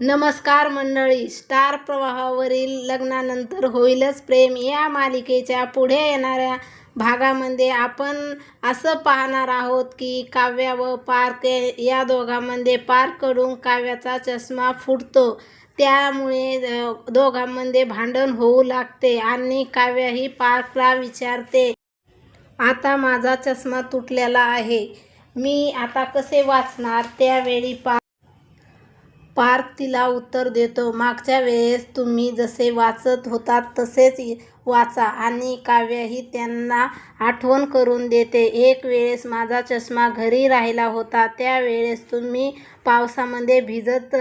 नमस्कार मंडळी. स्टार प्रवाहावरील लग्नानंतर होईलच प्रेम. या मालिकेच्या पुढे येणाऱ्या भागामध्ये आपण असं पाहणार आहोत की काव्या व पार्क या दोघांमध्ये पार्ककडून काव्याचा चष्मा फुटतो. त्यामुळे दोघांमध्ये भांडण होऊ लागते आणि काव्या ही पार्कला विचारते आता माझा चष्मा तुटलेला आहे. मी आता कसे वाचणार? त्यावेळी पा पार्थ तिला उत्तर देतो मागच्या वेळेस तुम्ही जसे वाचत होतात तसेच वाचा आणि काव्यही त्यांना आठवण करून देते. एक वेळेस माझा चष्मा घरी राहिला होता त्यावेळेस तुम्ही पावसामध्ये भिजत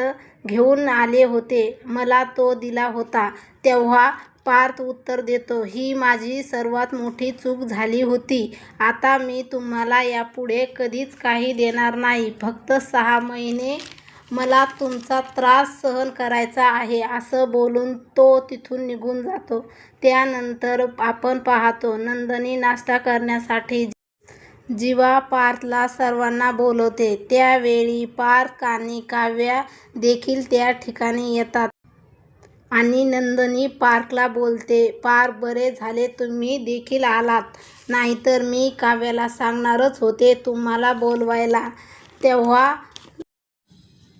घेऊन आले होते मला तो दिला होता. तेव्हा पार्थ उत्तर देतो ही माझी सर्वात मोठी चूक झाली होती. आता मी तुम्हाला यापुढे कधीच काही देणार नाही. फक्त सहा महिने मला तुमचा त्रास सहन करायचा आहे असं बोलून तो तिथून निघून जातो. त्यानंतर आपण पाहतो नंदनी नाश्ता करण्यासाठी जीवा पार्थला सर्वांना बोलवते. त्यावेळी पार्थ आणि काव्या देखील त्या ठिकाणी येतात आणि नंदनी पार्कला बोलते पार बरे झाले तुम्ही देखील आलात. नाहीतर मी काव्याला सांगणारच होते तुम्हाला बोलवायला. तेव्हा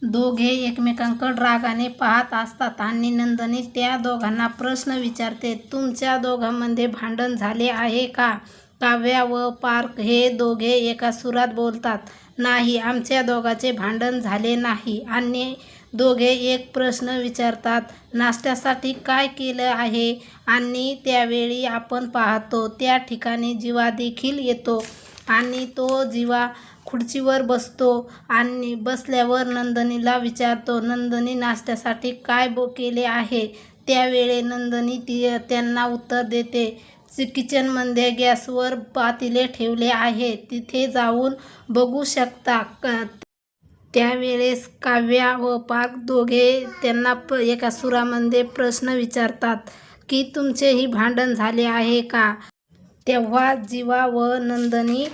दोघे एकमेकांकडे रागाने पाहत असतात आणि नंदनी त्या दोघांना प्रश्न विचारते तुमच्या दोघांमध्ये भांडण झाले आहे का? काव्या व पार्क हे दोघे एका सुरात बोलतात नाही आमच्या दोघांचे भांडण झाले नाही. आणि दोघे एक प्रश्न विचारतात नाश्त्यासाठी काय केलं आहे? आणि त्यावेळी आपण पाहतो त्या ठिकाणी जीवा देखील येतो. आणि तो जीवा खुर्चीवर बसतो आणि बसल्यावर नंदनीला विचारतो नंदनी नाश्त्यासाठी काय बो केले आहे? त्यावेळे नंदनी ती त्यांना उत्तर देते किचनमध्ये गॅसवर पातेले ठेवले आहे तिथे जाऊन बघू शकता. त्यावेळेस काव्या व पार्क दोघे त्यांना प एका सुरामध्ये प्रश्न विचारतात की तुमचेही भांडण झाले आहे का? तेव्हा जीवा व नंदनी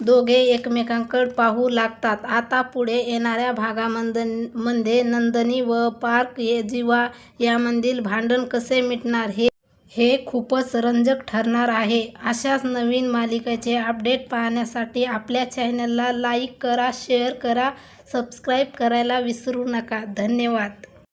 दोघे एकमेकांकडे पाहू लागतात. आता पुढे येणाऱ्या भागामध्ये मध्ये नंदनी व पार्क ये जिवा यामधील भांडण कसे मिटणार हे हे खूपच रंजक ठरणार आहे. अशाच नवीन मालिकेचे अपडेट पाहण्यासाठी आपल्या चॅनलला लाईक करा शेअर करा सबस्क्राईब करायला विसरू नका. धन्यवाद.